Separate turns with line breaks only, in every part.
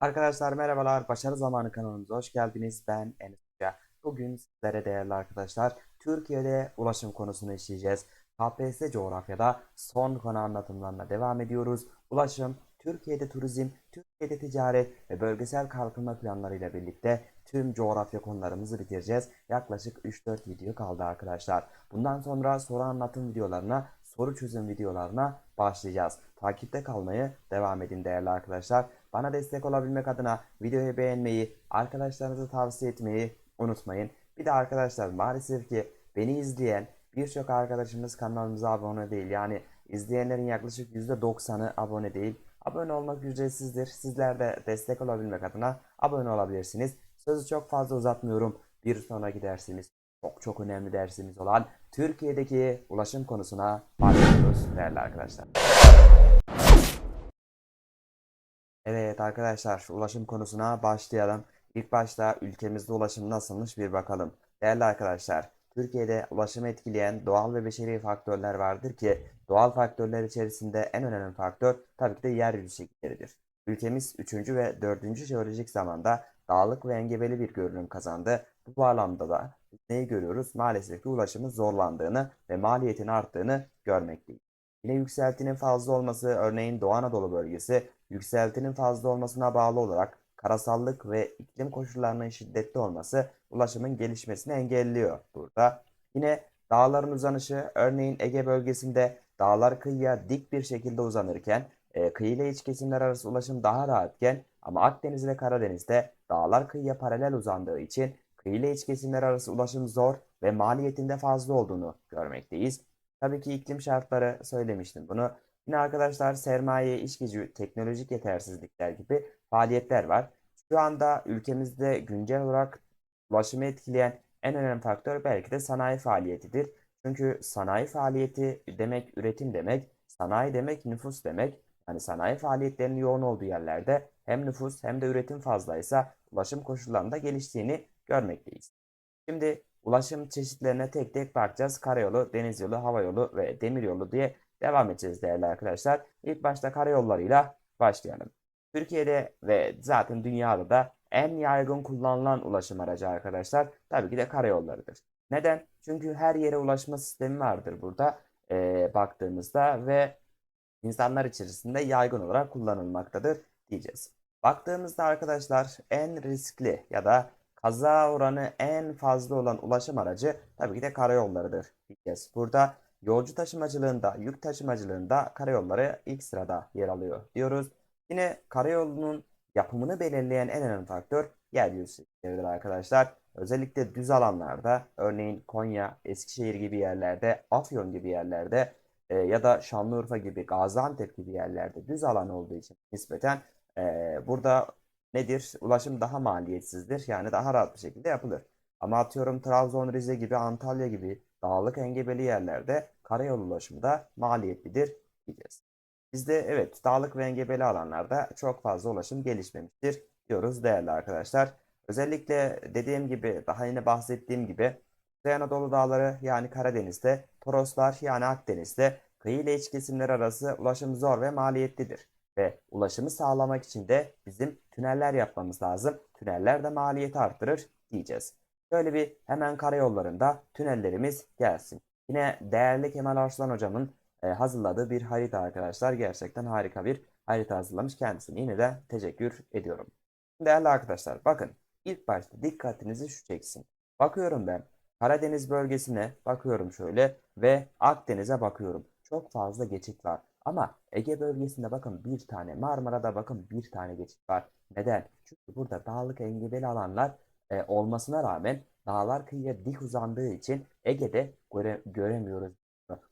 Arkadaşlar merhabalar, Başarı Zamanı kanalımıza hoş geldiniz. Ben Enes Hoca. Bugün sizlere değerli arkadaşlar, Türkiye'de ulaşım konusunu işleyeceğiz. KPSS coğrafyada son konu anlatımlarına devam ediyoruz. Ulaşım, Türkiye'de turizm, Türkiye'de ticaret ve bölgesel kalkınma planlarıyla birlikte tüm coğrafya konularımızı bitireceğiz. Yaklaşık 3-4 video kaldı arkadaşlar. Bundan sonra soru anlatım videolarına, soru çözüm videolarına başlayacağız. Takipte kalmayı devam edin değerli arkadaşlar. Bana destek olabilmek adına videoyu beğenmeyi, arkadaşlarınıza tavsiye etmeyi unutmayın. Bir de arkadaşlar maalesef ki beni izleyen birçok arkadaşımız kanalımıza abone değil. Yani izleyenlerin yaklaşık %90'ı abone değil. Abone olmak ücretsizdir. Sizler de destek olabilmek adına abone olabilirsiniz. Sözü çok fazla uzatmıyorum. Bir sonraki dersimiz çok çok önemli dersimiz olan Türkiye'deki ulaşım konusuna başlıyoruz değerli arkadaşlar. Evet arkadaşlar ulaşım konusuna başlayalım. İlk başta ülkemizde ulaşım nasılmış bir bakalım. Değerli arkadaşlar, Türkiye'de ulaşımı etkileyen doğal ve beşeri faktörler vardır ki doğal faktörler içerisinde en önemli faktör tabii ki de yeryüzü şekilleridir. Ülkemiz 3. ve 4. jeolojik zamanda dağlık ve engebeli bir görünüm kazandı. Bu bağlamda da neyi görüyoruz? Maalesef ki ulaşımın zorlandığını ve maliyetin arttığını görmekteyiz. Yine yükseltinin fazla olması örneğin Doğu Anadolu bölgesi yükseltinin fazla olmasına bağlı olarak karasallık ve iklim koşullarının şiddetli olması ulaşımın gelişmesini engelliyor burada. Yine dağların uzanışı örneğin Ege bölgesinde dağlar kıyıya dik bir şekilde uzanırken e, kıyı ile iç kesimler arası ulaşım daha rahatken ama Akdeniz ve Karadeniz'de dağlar kıyıya paralel uzandığı için kıyı ile iç kesimler arası ulaşım zor ve maliyetinde fazla olduğunu görmekteyiz. Tabii ki iklim şartları söylemiştim bunu. Yine arkadaşlar sermaye, iş gücü, teknolojik yetersizlikler gibi faaliyetler var. Şu anda ülkemizde güncel olarak ulaşımı etkileyen en önemli faktör belki de sanayi faaliyetidir. Çünkü sanayi faaliyeti demek üretim demek, sanayi demek nüfus demek. Yani sanayi faaliyetlerinin yoğun olduğu yerlerde hem nüfus hem de üretim fazlaysa ulaşım koşullarında geliştiğini görmekteyiz. Şimdi ulaşım çeşitlerine tek tek bakacağız. Karayolu, deniz yolu, hava yolu ve demir yolu diye devam edeceğiz değerli arkadaşlar. İlk başta karayollarıyla başlayalım. Türkiye'de ve zaten dünyada da en yaygın kullanılan ulaşım aracı arkadaşlar tabii ki de karayollarıdır. Neden? Çünkü her yere ulaşma sistemi vardır burada eee, baktığımızda ve insanlar içerisinde yaygın olarak kullanılmaktadır diyeceğiz. Baktığımızda arkadaşlar en riskli ya da kaza oranı en fazla olan ulaşım aracı tabii ki de karayollarıdır diyeceğiz. Burada yolcu taşımacılığında, yük taşımacılığında karayolları ilk sırada yer alıyor diyoruz. Yine karayolunun yapımını belirleyen en önemli faktör yeryüzü şekilleridir arkadaşlar. Özellikle düz alanlarda, örneğin Konya, Eskişehir gibi yerlerde, Afyon gibi yerlerde e, ya da Şanlıurfa gibi, Gaziantep gibi yerlerde düz alan olduğu için nispeten e, burada nedir? Ulaşım daha maliyetsizdir. Yani daha rahat bir şekilde yapılır. Ama atıyorum Trabzon, Rize gibi, Antalya gibi dağlık engebeli yerlerde karayolu ulaşımı da maliyetlidir diyeceğiz. Bizde evet dağlık ve engebeli alanlarda çok fazla ulaşım gelişmemiştir diyoruz değerli arkadaşlar. Özellikle dediğim gibi daha yine bahsettiğim gibi Kuzey Anadolu dağları yani Karadeniz'de, Toroslar yani Akdeniz'de kıyı ile iç kesimler arası ulaşım zor ve maliyetlidir. Ve ulaşımı sağlamak için de bizim tüneller yapmamız lazım. Tüneller de maliyeti arttırır diyeceğiz. Şöyle bir hemen karayollarında tünellerimiz gelsin. Yine değerli Kemal Arslan hocamın e, hazırladığı bir harita arkadaşlar. Gerçekten harika bir harita hazırlamış kendisine. Yine de teşekkür ediyorum. Değerli arkadaşlar bakın ilk başta dikkatinizi şu çeksin. Bakıyorum ben Karadeniz bölgesine bakıyorum şöyle ve Akdeniz'e bakıyorum. Çok fazla geçit var. Ama Ege bölgesinde bakın bir tane, Marmara'da bakın bir tane geçit var. Neden? Çünkü burada dağlık engebeli alanlar e, olmasına rağmen dağlar kıyıya dik uzandığı için Ege'de göre, göremiyoruz.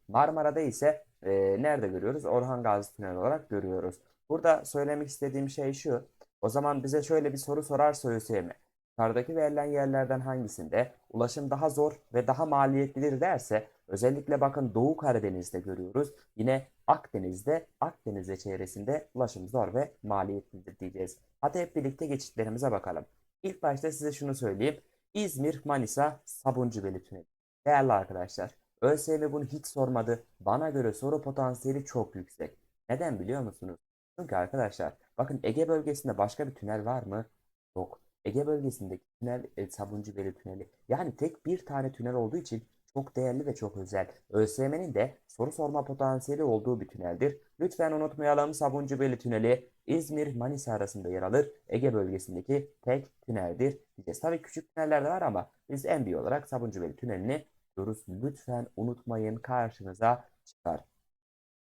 Marmara'da ise e, nerede görüyoruz? Orhan Gazi Tüneli olarak görüyoruz. Burada söylemek istediğim şey şu. O zaman bize şöyle bir soru sorarsa ÖSYM. Yukarıdaki verilen yerlerden hangisinde ulaşım daha zor ve daha maliyetlidir derse özellikle bakın Doğu Karadeniz'de görüyoruz. Yine Akdeniz'de, Akdeniz çevresinde ulaşım zor ve maliyetlidir diyeceğiz. Hadi hep birlikte geçitlerimize bakalım. İlk başta size şunu söyleyeyim. İzmir, Manisa, Sabuncubelik Tüneli. Değerli arkadaşlar, ÖSYM bunu hiç sormadı. Bana göre soru potansiyeli çok yüksek. Neden biliyor musunuz? Çünkü arkadaşlar Bakın Ege bölgesinde başka bir tünel var mı? Yok. Ege bölgesindeki tünel e, Sabuncubeyle tüneli. Yani tek bir tane tünel olduğu için çok değerli ve çok özel. ÖSYM'nin de soru sorma potansiyeli olduğu bir tüneldir. Lütfen unutmayalım Sabuncubeyle tüneli İzmir-Manisa arasında yer alır. Ege bölgesindeki tek tüneldir diyeceğiz. Tabii küçük tüneller de var ama biz en büyük olarak Sabuncubeyle tünelini diyoruz. Lütfen unutmayın karşınıza çıkar.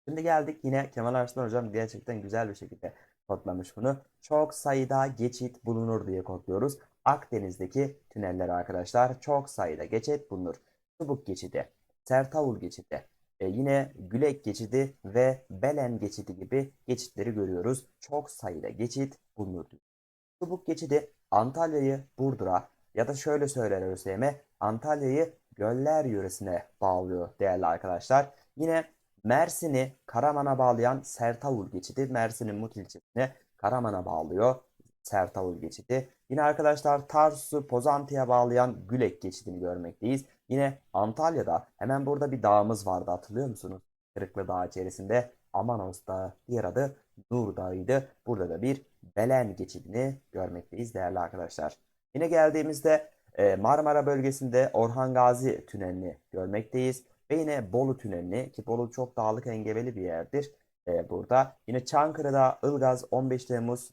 Şimdi geldik yine Kemal Arslan Hocam gerçekten güzel bir şekilde kodlamış bunu. Çok sayıda geçit bulunur diye kodluyoruz. Akdeniz'deki tüneller arkadaşlar çok sayıda geçit bulunur. Çubuk geçidi, Sertavul geçidi, e, yine Gülek geçidi ve Belen geçidi gibi geçitleri görüyoruz. Çok sayıda geçit bulunur. Çubuk geçidi Antalya'yı Burdur'a ya da şöyle söyler ÖSYM Antalya'yı Göller yöresine bağlıyor değerli arkadaşlar. Yine Mersin'i Karaman'a bağlayan Sertavul geçidi Mersin'in Mut ilçesine Karaman'a bağlıyor Sertavul geçidi. Yine arkadaşlar Tarsus'u Pozantı'ya bağlayan Gülek geçidini görmekteyiz. Yine Antalya'da hemen burada bir dağımız vardı hatırlıyor musunuz? Kırıklı Dağ içerisinde Amanos Dağı diğer adı Nur Dağı'ydı. Burada da bir Belen geçidini görmekteyiz değerli arkadaşlar. Yine geldiğimizde e, Marmara bölgesinde Orhan Gazi tünelini görmekteyiz. Ve yine Bolu tünelini ki Bolu çok dağlık engebeli bir yerdir. e, burada. Yine Çankırı'da Ilgaz 15 Temmuz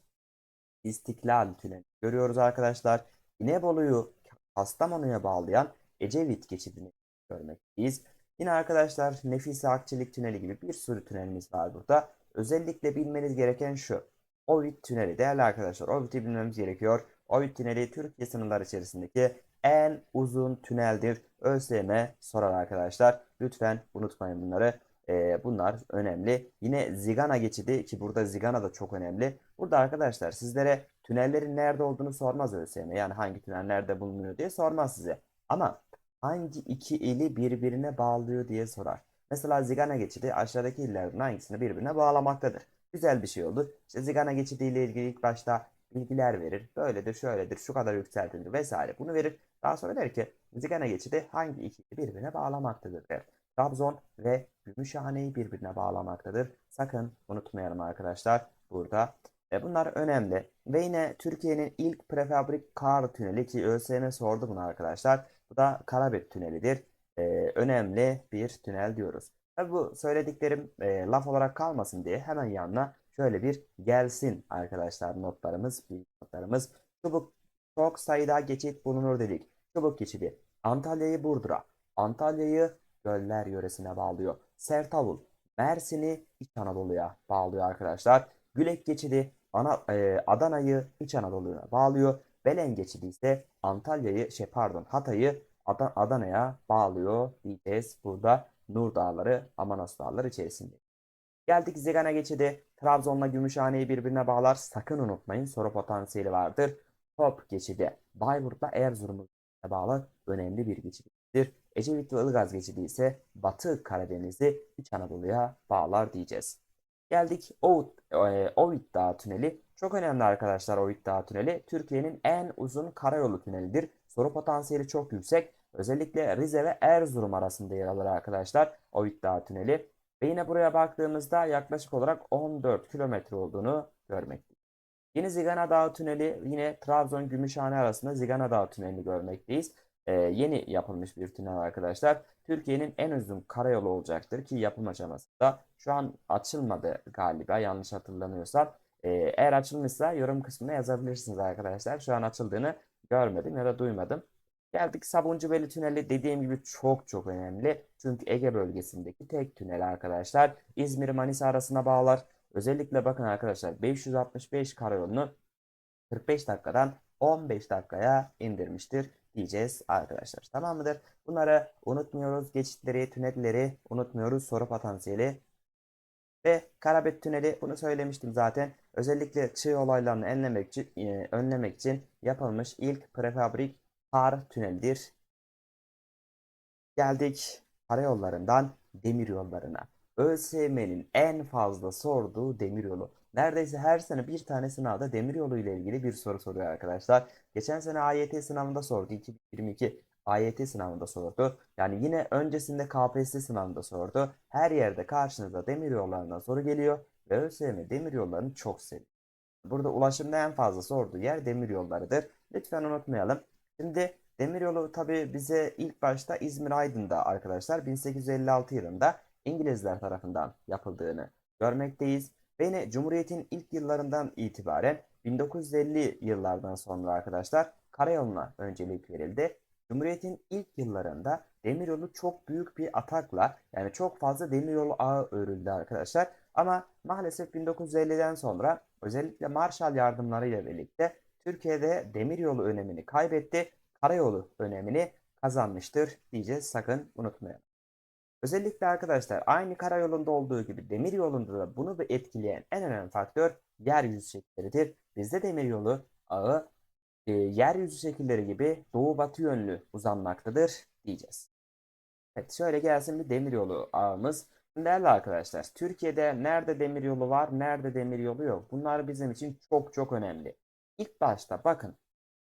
İstiklal tüneli görüyoruz arkadaşlar. İnebolu'yu Kastamonu'ya bağlayan Ecevit geçidini görmekteyiz. Yine arkadaşlar Nefise Akçelik tüneli gibi bir sürü tünelimiz var burada. Özellikle bilmeniz gereken şu. Ovid tüneli değerli arkadaşlar Ovid'i bilmemiz gerekiyor. Ovid tüneli Türkiye sınırları içerisindeki en uzun tüneldir. ÖSYM sorar arkadaşlar. Lütfen unutmayın bunları. Ee, bunlar önemli. Yine Zigana geçidi ki burada Zigana da çok önemli. Burada arkadaşlar sizlere tünellerin nerede olduğunu sormaz ÖSYM. Yani hangi tünel nerede bulunuyor diye sormaz size. Ama hangi iki ili birbirine bağlıyor diye sorar. Mesela Zigana geçidi aşağıdaki illerden hangisini birbirine bağlamaktadır. Güzel bir şey oldu. İşte Zigana geçidi ile ilgili ilk başta bilgiler verir. Böyledir, şöyledir, şu kadar yükseltilir vesaire. Bunu verir. Daha sonra der ki Zigana geçidi hangi iki ili birbirine bağlamaktadır der. Trabzon ve Gümüşhane'yi birbirine bağlamaktadır. Sakın unutmayalım arkadaşlar burada. E, bunlar önemli. Ve yine Türkiye'nin ilk prefabrik kar tüneli ki ÖSYM sordu bunu arkadaşlar. Bu da Karabük tünelidir. E, önemli bir tünel diyoruz. Tabi bu söylediklerim e, laf olarak kalmasın diye hemen yanına şöyle bir gelsin arkadaşlar notlarımız, notlarımız. Çubuk çok sayıda geçit bulunur dedik. Çubuk geçidi Antalya'yı Burdur'a, Antalya'yı Göller yöresine bağlıyor. Sertavul Mersin'i İç Anadolu'ya bağlıyor arkadaşlar. Gülek geçidi Ana, e, Adana'yı İç Anadolu'ya bağlıyor. Belen geçidi ise Antalya'yı şey pardon Hatay'ı Ad- Adana'ya bağlıyor diyeceğiz burada Nur Dağları, Amanos Dağları içerisinde. Geldik Zigana geçidi. Trabzon'la Gümüşhane'yi birbirine bağlar. Sakın unutmayın soru potansiyeli vardır. Top geçidi. Bayburt'la Erzurum'u bağlar. Önemli bir geçididir. Ecevit ve Ilgaz geçidi ise Batı Karadeniz'i İç Anadolu'ya bağlar diyeceğiz. Geldik Ovid, e, Ovid Dağı Tüneli. Çok önemli arkadaşlar Ovid Dağı Tüneli. Türkiye'nin en uzun karayolu tünelidir. Soru potansiyeli çok yüksek. Özellikle Rize ve Erzurum arasında yer alır arkadaşlar Ovid Dağı Tüneli. Ve yine buraya baktığımızda yaklaşık olarak 14 kilometre olduğunu görmekteyiz. Yine Zigana Dağı Tüneli yine Trabzon Gümüşhane arasında Zigana Dağı Tüneli görmekteyiz. Ee, yeni yapılmış bir tünel arkadaşlar. Türkiye'nin en uzun karayolu olacaktır ki yapım aşamasında şu an açılmadı galiba yanlış hatırlamıyorsam. Ee, eğer açılmışsa yorum kısmına yazabilirsiniz arkadaşlar. Şu an açıldığını görmedim ya da duymadım. Geldik Sabuncubeyle Tüneli dediğim gibi çok çok önemli. Çünkü Ege bölgesindeki tek tünel arkadaşlar. İzmir Manisa arasına bağlar. Özellikle bakın arkadaşlar 565 karayolunu 45 dakikadan 15 dakikaya indirmiştir diyeceğiz arkadaşlar. Tamam mıdır? Bunları unutmuyoruz. Geçitleri, tünelleri unutmuyoruz. Soru potansiyeli ve Karabük Tüneli bunu söylemiştim zaten. Özellikle çığ olaylarını önlemek için, e, önlemek için yapılmış ilk prefabrik kar tünelidir. Geldik karayollarından demir yollarına. ÖSYM'nin en fazla sorduğu demir yolu. Neredeyse her sene bir tane sınavda demir yolu ile ilgili bir soru soruyor arkadaşlar. Geçen sene AYT sınavında sordu. 2022 AYT sınavında sordu. Yani yine öncesinde KPSS sınavında sordu. Her yerde karşınıza demir yollarından soru geliyor ve ÖSYM demir yollarını çok seviyor. Burada ulaşımda en fazla sorduğu yer demiryollarıdır. Lütfen unutmayalım. Şimdi demiryolu tabii bize ilk başta İzmir-Aydın'da arkadaşlar 1856 yılında İngilizler tarafından yapıldığını görmekteyiz. Yine Cumhuriyet'in ilk yıllarından itibaren 1950 yıllardan sonra arkadaşlar karayoluna öncelik verildi. Cumhuriyet'in ilk yıllarında demiryolu çok büyük bir atakla yani çok fazla demiryolu ağı örüldü arkadaşlar. Ama maalesef 1950'den sonra özellikle Marshall yardımlarıyla birlikte Türkiye'de demiryolu önemini kaybetti, karayolu önemini kazanmıştır diyeceğiz sakın unutmayalım. Özellikle arkadaşlar aynı karayolunda olduğu gibi demiryolunda da bunu etkileyen en önemli faktör yeryüzü şekilleridir. Bizde demiryolu ağı e, yeryüzü şekilleri gibi doğu batı yönlü uzanmaktadır diyeceğiz. Evet şöyle gelsin bir demiryolu ağımız. Değerli arkadaşlar Türkiye'de nerede demiryolu var nerede demiryolu yok. Bunlar bizim için çok çok önemli. İlk başta bakın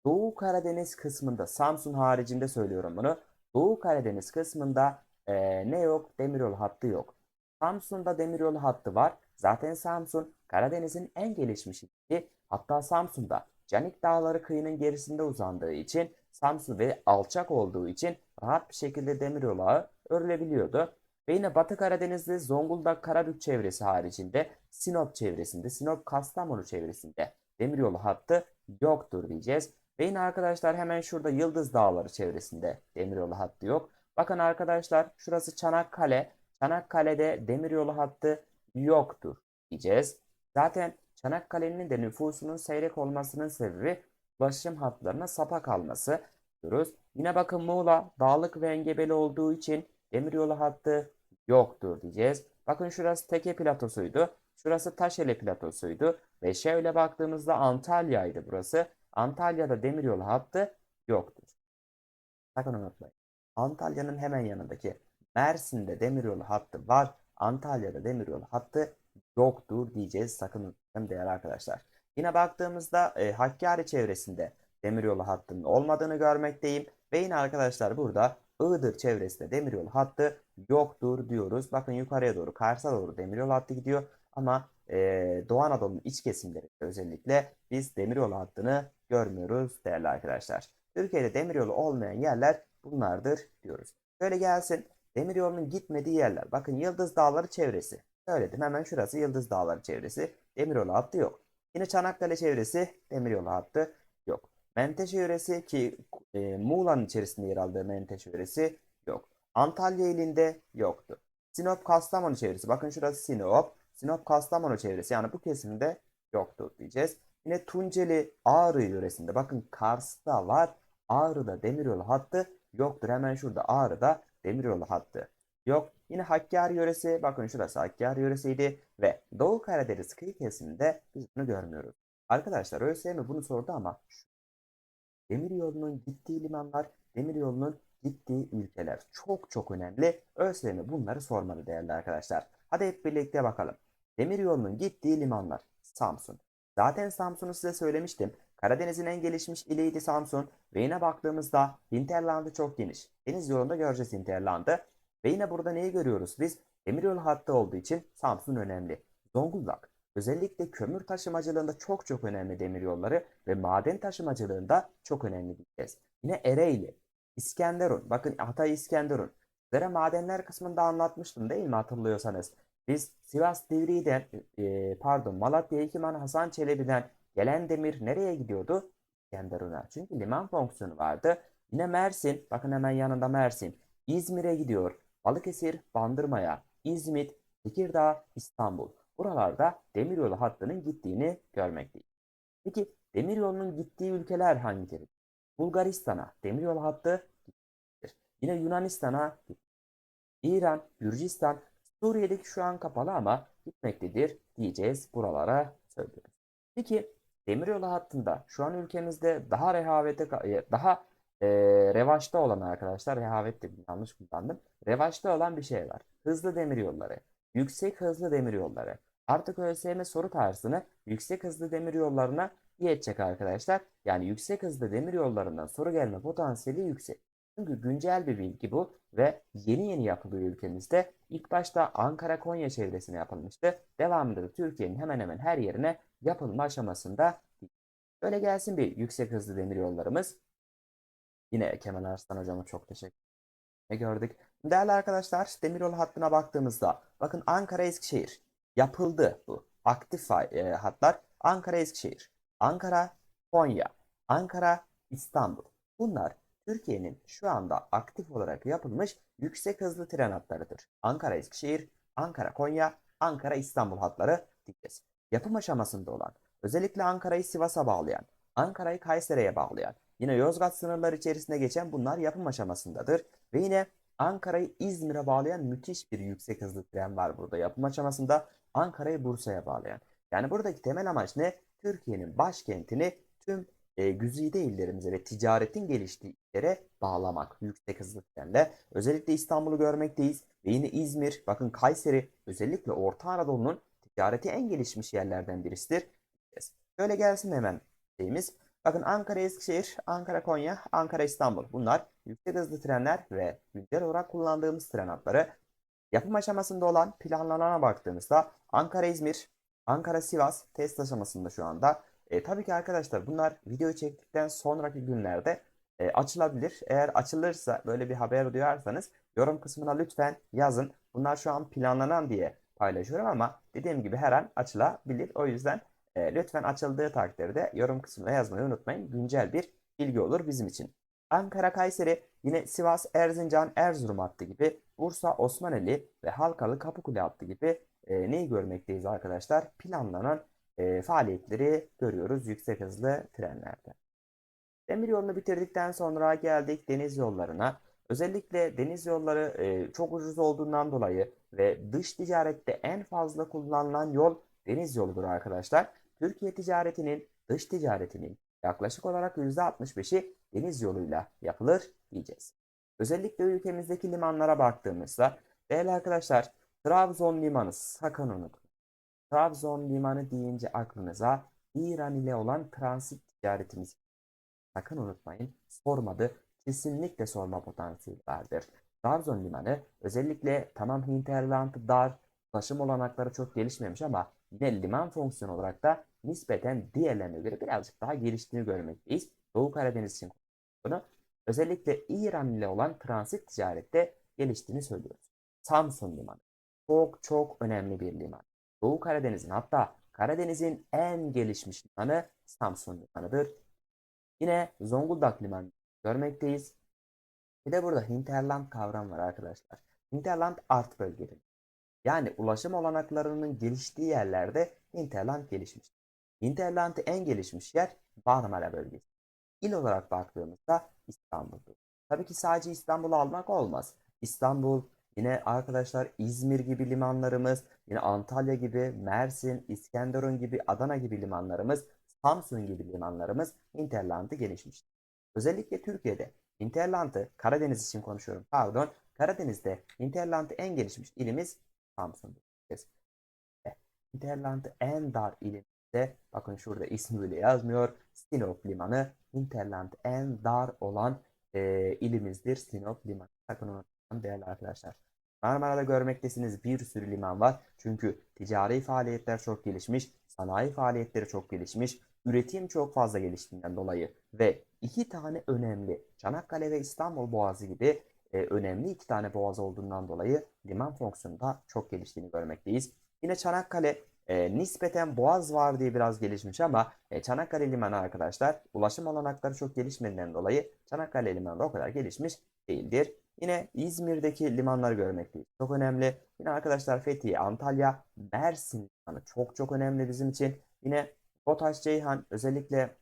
Doğu Karadeniz kısmında Samsun haricinde söylüyorum bunu. Doğu Karadeniz kısmında e, ne yok? Demiryolu hattı yok. Samsun'da demiryolu hattı var. Zaten Samsun Karadeniz'in en gelişmiş ili. Hatta Samsun'da Canik Dağları kıyının gerisinde uzandığı için Samsun ve alçak olduğu için rahat bir şekilde demiryolu ağı örülebiliyordu. Ve yine Batı Karadeniz'de Zonguldak Karabük çevresi haricinde Sinop çevresinde, Sinop Kastamonu çevresinde demiryolu hattı yoktur diyeceğiz. Ve yine arkadaşlar hemen şurada Yıldız Dağları çevresinde demiryolu hattı yok. Bakın arkadaşlar şurası Çanakkale. Çanakkale'de demiryolu hattı yoktur diyeceğiz. Zaten Çanakkale'nin de nüfusunun seyrek olmasının sebebi ulaşım hatlarına sapa kalması diyoruz. Yine bakın Muğla dağlık ve engebeli olduğu için demiryolu hattı yoktur diyeceğiz. Bakın şurası Teke platosuydu. Şurası Taşeli platosuydu. Ve şöyle baktığımızda Antalya'ydı burası. Antalya'da demiryolu hattı yoktur. Sakın unutmayın. Antalya'nın hemen yanındaki Mersin'de demiryolu hattı var. Antalya'da demiryolu hattı yoktur diyeceğiz. Sakın unutmayın değerli arkadaşlar. Yine baktığımızda e, Hakkari çevresinde demiryolu hattının olmadığını görmekteyim. Ve yine arkadaşlar burada Iğdır çevresinde demiryolu hattı yoktur diyoruz. Bakın yukarıya doğru Kars'a doğru demiryolu hattı gidiyor. Ama e, Doğu Anadolu'nun iç kesimlerinde özellikle biz demiryolu hattını görmüyoruz değerli arkadaşlar. Türkiye'de demiryolu olmayan yerler bunlardır diyoruz. Şöyle gelsin demiryolunun gitmediği yerler. Bakın Yıldız Dağları çevresi. Söyledim hemen şurası Yıldız Dağları çevresi. Demiryolu hattı yok. Yine Çanakkale çevresi demiryolu hattı yok. Menteşe yöresi ki e, Muğla'nın içerisinde yer aldığı Menteşe yöresi yok. Antalya ilinde yoktu. Sinop Kastamonu çevresi. Bakın şurası Sinop. Sinop Kastamonu çevresi yani bu kesimde yoktur diyeceğiz. Yine Tunceli Ağrı yöresinde. Bakın Kars'ta var. Ağrı'da demiryolu hattı yoktur. Hemen şurada Ağrı'da demiryolu hattı yok. Yine Hakkari yöresi. Bakın şurası Hakkari yöresiydi. Ve Doğu Karadeniz kıyı kesiminde biz bunu görmüyoruz. Arkadaşlar ÖSYM bunu sordu ama demiryolunun gittiği limanlar, demiryolunun gittiği ülkeler çok çok önemli. ÖSYM bunları sormalı değerli arkadaşlar. Hadi hep birlikte bakalım. Demiryolunun gittiği limanlar Samsun. Zaten Samsun'u size söylemiştim. Karadeniz'in en gelişmiş iliydi Samsun. Ve yine baktığımızda hinterlandı çok geniş. Deniz yolunda göreceğiz hinterlandı. Ve yine burada neyi görüyoruz biz? Demiryolu hattı olduğu için Samsun önemli. Zonguldak. Özellikle kömür taşımacılığında çok çok önemli demiryolları ve maden taşımacılığında çok önemli diyeceğiz. Yine Ereğli, İskenderun. Bakın Hatay İskenderun. Sizlere madenler kısmında anlatmıştım değil mi hatırlıyorsanız? Biz Sivas Divriği'den e, pardon Malatya Hekiman Hasan Çelebi'den gelen demir nereye gidiyordu? İskenderun'a. Çünkü liman fonksiyonu vardı. Yine Mersin. Bakın hemen yanında Mersin. İzmir'e gidiyor. Balıkesir, Bandırma'ya. İzmit, Tekirdağ, İstanbul. Buralarda demiryolu hattının gittiğini görmekteyiz. Peki demiryolunun gittiği ülkeler hangileri? Bulgaristan'a demiryolu hattı gitmiştir. Yine Yunanistan'a İran, Gürcistan, Suriye'deki şu an kapalı ama gitmektedir diyeceğiz buralara söylüyoruz. Peki demiryolu hattında şu an ülkemizde daha rehavete daha e, revaçta olan arkadaşlar rehavet dedim yanlış kullandım. Revaçta olan bir şey var. Hızlı demiryolları. Yüksek hızlı demiryolları. Artık ÖSYM soru tarzını yüksek hızlı demiryollarına iyi arkadaşlar. Yani yüksek hızlı demiryollarından soru gelme potansiyeli yüksek. Çünkü güncel bir bilgi bu ve yeni yeni yapılıyor ülkemizde. İlk başta Ankara-Konya çevresine yapılmıştı. Devamında da Türkiye'nin hemen hemen her yerine yapılma aşamasında. Böyle gelsin bir yüksek hızlı demir yollarımız. Yine Kemal Arslan hocama çok teşekkür ne gördük. Değerli arkadaşlar demiryolu hattına baktığımızda bakın Ankara Eskişehir yapıldı bu. Aktif e, hatlar Ankara Eskişehir, Ankara Konya, Ankara İstanbul. Bunlar Türkiye'nin şu anda aktif olarak yapılmış yüksek hızlı tren hatlarıdır. Ankara Eskişehir, Ankara Konya, Ankara İstanbul hatları diyeceğiz. Yapım aşamasında olan özellikle Ankara'yı Sivas'a bağlayan, Ankara'yı Kayseri'ye bağlayan, yine Yozgat sınırları içerisinde geçen bunlar yapım aşamasındadır. Ve yine Ankara'yı İzmir'e bağlayan müthiş bir yüksek hızlı tren var burada yapım aşamasında. Ankara'yı Bursa'ya bağlayan. Yani buradaki temel amaç ne? Türkiye'nin başkentini tüm e, güzide illerimize ve ticaretin geliştiği yere bağlamak yüksek hızlı. Özellikle İstanbul'u görmekteyiz ve yine İzmir, bakın Kayseri özellikle Orta Anadolu'nun ticareti en gelişmiş yerlerden birisidir. Böyle gelsin hemen şeyimiz. Bakın Ankara Eskişehir, Ankara Konya, Ankara İstanbul. Bunlar yüksek hızlı trenler ve güncel olarak kullandığımız tren hatları. Yapım aşamasında olan planlanana baktığımızda Ankara İzmir, Ankara Sivas test aşamasında şu anda. E, tabii ki arkadaşlar bunlar video çektikten sonraki günlerde e, açılabilir. Eğer açılırsa böyle bir haber duyarsanız yorum kısmına lütfen yazın. Bunlar şu an planlanan diye paylaşıyorum ama dediğim gibi her an açılabilir. O yüzden e, lütfen açıldığı takdirde yorum kısmına yazmayı unutmayın. Güncel bir bilgi olur bizim için. Ankara, Kayseri, yine Sivas, Erzincan, Erzurum hattı gibi, Bursa, Osmaneli ve Halkalı Kapıkule hattı gibi e, neyi görmekteyiz arkadaşlar? Planlanan e, faaliyetleri görüyoruz yüksek hızlı trenlerde. Demir yolunu bitirdikten sonra geldik deniz yollarına. Özellikle deniz yolları e, çok ucuz olduğundan dolayı ve dış ticarette en fazla kullanılan yol deniz yoludur arkadaşlar. Türkiye ticaretinin, dış ticaretinin yaklaşık olarak %65'i deniz yoluyla yapılır diyeceğiz. Özellikle ülkemizdeki limanlara baktığımızda değerli arkadaşlar Trabzon limanı sakın unutmayın. Trabzon limanı deyince aklınıza İran ile olan transit ticaretimiz sakın unutmayın sormadı kesinlikle sorma potansiyeli vardır. Trabzon limanı özellikle tamam hinterlandı dar ulaşım olanakları çok gelişmemiş ama yine liman fonksiyonu olarak da nispeten diğerlerine göre birazcık daha geliştiğini görmekteyiz. Doğu Karadeniz için bunu özellikle İran ile olan transit ticarette geliştiğini söylüyoruz. Samsun Limanı çok çok önemli bir liman. Doğu Karadeniz'in hatta Karadeniz'in en gelişmiş limanı Samsun Limanı'dır. Yine Zonguldak Limanı görmekteyiz. Bir de burada hinterland kavram var arkadaşlar. Hinterland art bölgedir. Yani ulaşım olanaklarının geliştiği yerlerde hinterland gelişmiş. Hinterland'ı en gelişmiş yer Marmara bölgesi. İl olarak baktığımızda İstanbul'dur. Tabii ki sadece İstanbul'u almak olmaz. İstanbul, yine arkadaşlar İzmir gibi limanlarımız, yine Antalya gibi, Mersin, İskenderun gibi, Adana gibi limanlarımız, Samsun gibi limanlarımız hinterland'ı gelişmiştir. Özellikle Türkiye'de hinterland'ı, Karadeniz için konuşuyorum pardon, Karadeniz'de hinterland'ı en gelişmiş ilimiz Samsun'dur. Hinterland'ı en dar ilimizde, bakın şurada ismi bile yazmıyor, Sinop Limanı, hinterland en dar olan e, ilimizdir Sinop Limanı. Sakın unutmayın değerli arkadaşlar. Marmara'da görmektesiniz bir sürü liman var. Çünkü ticari faaliyetler çok gelişmiş, sanayi faaliyetleri çok gelişmiş, üretim çok fazla geliştiğinden dolayı ve iki tane önemli Çanakkale ve İstanbul Boğazı gibi e, önemli iki tane boğaz olduğundan dolayı liman fonksiyonunda çok geliştiğini görmekteyiz. Yine Çanakkale e, nispeten Boğaz var diye biraz gelişmiş ama e, Çanakkale Limanı arkadaşlar ulaşım olanakları çok gelişmediğinden dolayı Çanakkale Limanı o kadar gelişmiş değildir. Yine İzmir'deki limanları görmekteyiz. Çok önemli. Yine arkadaşlar Fethiye, Antalya, Mersin limanı çok çok önemli bizim için. Yine Botaş, Ceyhan özellikle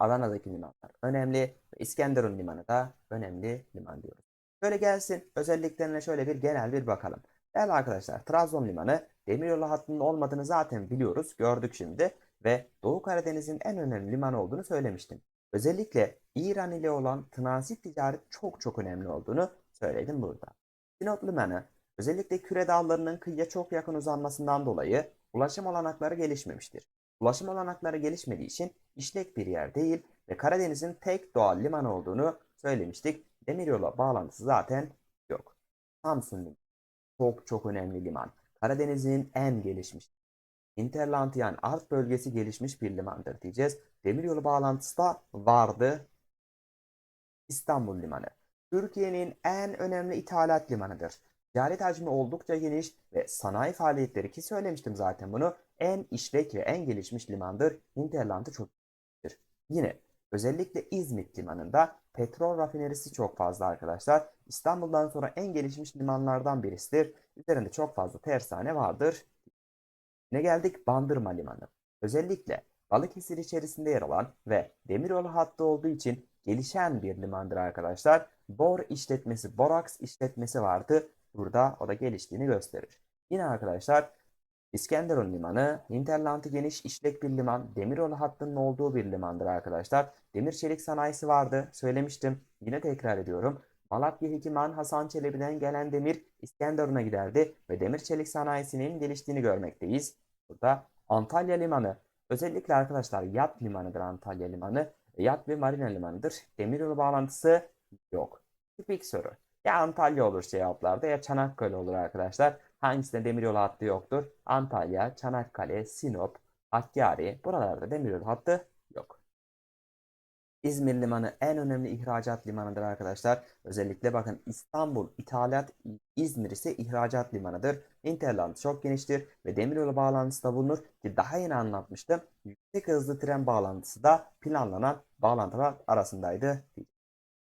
Adana'daki limanlar önemli. İskenderun limanı da önemli liman diyoruz. Şöyle gelsin özelliklerine şöyle bir genel bir bakalım. Değerli arkadaşlar Trabzon limanı demiryolu hattının olmadığını zaten biliyoruz, gördük şimdi ve Doğu Karadeniz'in en önemli limanı olduğunu söylemiştim. Özellikle İran ile olan transit ticaret çok çok önemli olduğunu söyledim burada. Sinop Limanı özellikle küre dağlarının kıyıya çok yakın uzanmasından dolayı ulaşım olanakları gelişmemiştir. Ulaşım olanakları gelişmediği için işlek bir yer değil ve Karadeniz'in tek doğal liman olduğunu söylemiştik. Demiryolu bağlantısı zaten yok. Samsun Limanı çok çok önemli liman. Karadeniz'in en gelişmiş. Hinterland yani Alp bölgesi gelişmiş bir limandır diyeceğiz. Demiryolu bağlantısı da vardı. İstanbul Limanı. Türkiye'nin en önemli ithalat limanıdır. Ticaret hacmi oldukça geniş ve sanayi faaliyetleri ki söylemiştim zaten bunu en işlek ve en gelişmiş limandır. Hinterland'ı çok gelişmiştir. Yine özellikle İzmit limanında petrol rafinerisi çok fazla arkadaşlar. İstanbul'dan sonra en gelişmiş limanlardan birisidir. Üzerinde çok fazla tersane vardır. Yine geldik Bandırma Limanı. Özellikle Balıkesir içerisinde yer alan ve demiryolu hattı olduğu için gelişen bir limandır arkadaşlar. Bor işletmesi, Borax işletmesi vardı. Burada o da geliştiğini gösterir. Yine arkadaşlar İskenderun Limanı, hinterlandı geniş işlek bir liman, demiryolu hattının olduğu bir limandır arkadaşlar. Demir çelik sanayisi vardı, söylemiştim. Yine tekrar ediyorum. Malatya Hekiman Hasan Çelebi'den gelen demir İskenderun'a giderdi ve demir çelik sanayisinin geliştiğini görmekteyiz. Burada Antalya Limanı, özellikle arkadaşlar yat limanıdır Antalya Limanı. Yat ve marina limanıdır. Demiryolu bağlantısı yok. Tipik soru. Ya Antalya olur cevaplarda ya Çanakkale olur arkadaşlar. Hangisinde demiryolu hattı yoktur? Antalya, Çanakkale, Sinop, Hakkari. Buralarda demiryolu hattı yok. İzmir Limanı en önemli ihracat limanıdır arkadaşlar. Özellikle bakın İstanbul ithalat, İzmir ise ihracat limanıdır. Hinterland çok geniştir ve demiryolu bağlantısı da bulunur ki daha yeni anlatmıştım. Yüksek hızlı tren bağlantısı da planlanan bağlantılar arasındaydı.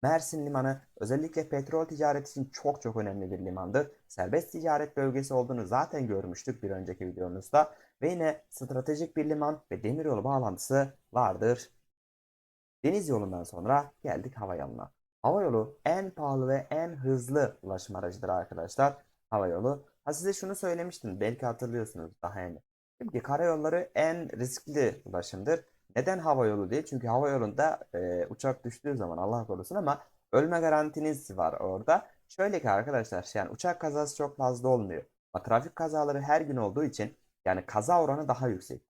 Mersin Limanı özellikle petrol ticareti için çok çok önemli bir limandır. Serbest ticaret bölgesi olduğunu zaten görmüştük bir önceki videomuzda. Ve yine stratejik bir liman ve demiryolu bağlantısı vardır. Deniz yolundan sonra geldik hava yoluna. Hava yolu en pahalı ve en hızlı ulaşım aracıdır arkadaşlar. Hava yolu. Ha size şunu söylemiştim belki hatırlıyorsunuz daha yeni. Çünkü karayolları en riskli ulaşımdır. Neden hava yolu diye? Çünkü hava yolunda e, uçak düştüğü zaman Allah korusun ama ölme garantiniz var orada. Şöyle ki arkadaşlar yani uçak kazası çok fazla olmuyor. Ama trafik kazaları her gün olduğu için yani kaza oranı daha yüksek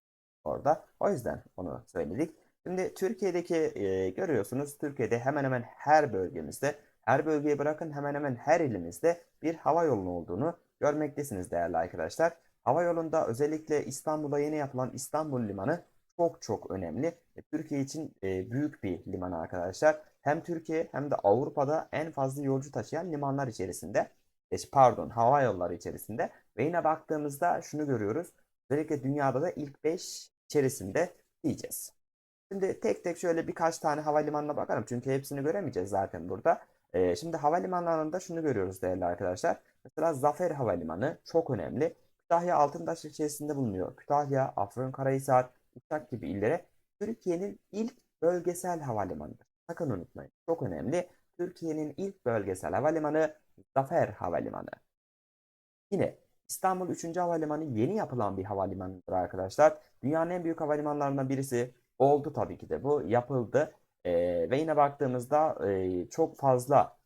orada. O yüzden onu söyledik. Şimdi Türkiye'deki e, görüyorsunuz Türkiye'de hemen hemen her bölgemizde her bölgeyi bırakın hemen hemen her ilimizde bir hava yolu olduğunu görmektesiniz değerli arkadaşlar. Hava yolunda özellikle İstanbul'a yeni yapılan İstanbul Limanı çok çok önemli. Türkiye için e, büyük bir liman arkadaşlar. Hem Türkiye hem de Avrupa'da en fazla yolcu taşıyan limanlar içerisinde. E, pardon hava yolları içerisinde. Ve yine baktığımızda şunu görüyoruz. Özellikle dünyada da ilk 5 içerisinde diyeceğiz. Şimdi tek tek şöyle birkaç tane havalimanına bakalım. Çünkü hepsini göremeyeceğiz zaten burada. E, şimdi havalimanlarında şunu görüyoruz değerli arkadaşlar. Mesela Zafer Havalimanı çok önemli. Kütahya Altıntaş ilçesinde bulunuyor. Kütahya, Afyonkarahisar, Uşak gibi illere Türkiye'nin ilk bölgesel havalimanıdır. Sakın unutmayın. Çok önemli. Türkiye'nin ilk bölgesel havalimanı Zafer Havalimanı. Yine İstanbul 3. Havalimanı yeni yapılan bir havalimanıdır arkadaşlar. Dünyanın en büyük havalimanlarından birisi oldu tabii ki de bu yapıldı. Ee, ve yine baktığımızda e, çok fazla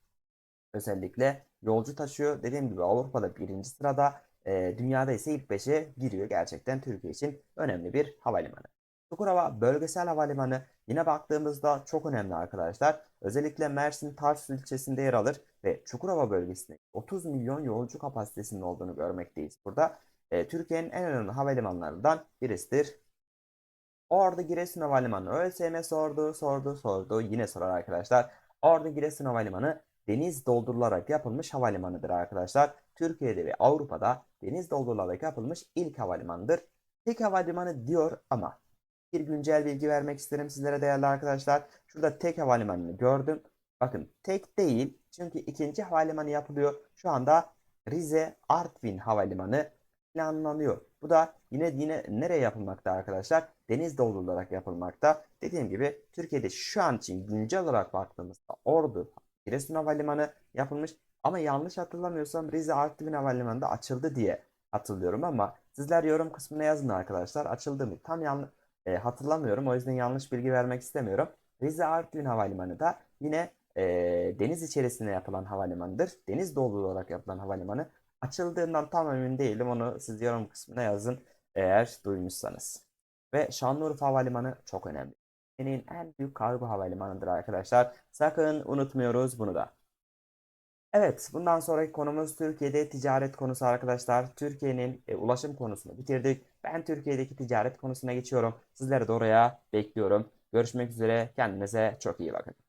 özellikle yolcu taşıyor. Dediğim gibi Avrupa'da birinci sırada, e, dünyada ise ilk 5'e giriyor. Gerçekten Türkiye için önemli bir havalimanı. Çukurova Bölgesel Havalimanı yine baktığımızda çok önemli arkadaşlar. Özellikle Mersin Tarsus ilçesinde yer alır ve Çukurova bölgesinde 30 milyon yolcu kapasitesinin olduğunu görmekteyiz. Burada e, Türkiye'nin en önemli havalimanlarından birisidir. Ordu Giresun Havalimanı ÖSYM sordu, sordu, sordu. Yine sorar arkadaşlar. Ordu Giresun Havalimanı deniz doldurularak yapılmış havalimanıdır arkadaşlar. Türkiye'de ve Avrupa'da deniz doldurularak yapılmış ilk havalimanıdır. Tek havalimanı diyor ama bir güncel bilgi vermek isterim sizlere değerli arkadaşlar. Şurada tek havalimanını gördüm. Bakın tek değil çünkü ikinci havalimanı yapılıyor. Şu anda Rize Artvin Havalimanı planlanıyor. Bu da yine yine nereye yapılmakta arkadaşlar? Deniz doldurularak yapılmakta. Dediğim gibi Türkiye'de şu an için güncel olarak baktığımızda Ordu Giresun Havalimanı yapılmış. Ama yanlış hatırlamıyorsam Rize Artvin Havalimanı da açıldı diye hatırlıyorum ama sizler yorum kısmına yazın arkadaşlar. Açıldı mı? Tam yanlış e, hatırlamıyorum. O yüzden yanlış bilgi vermek istemiyorum. Rize Artvin Havalimanı da yine e, deniz içerisinde yapılan havalimanıdır. Deniz dolu olarak yapılan havalimanı. Açıldığından tam emin değilim. Onu siz yorum kısmına yazın eğer duymuşsanız. Ve Şanlıurfa Havalimanı çok önemli. Türkiye'nin en büyük kargo havalimanıdır arkadaşlar. Sakın unutmuyoruz bunu da. Evet, bundan sonraki konumuz Türkiye'de ticaret konusu arkadaşlar. Türkiye'nin e, ulaşım konusunu bitirdik. Ben Türkiye'deki ticaret konusuna geçiyorum. Sizleri de oraya bekliyorum. Görüşmek üzere. Kendinize çok iyi bakın.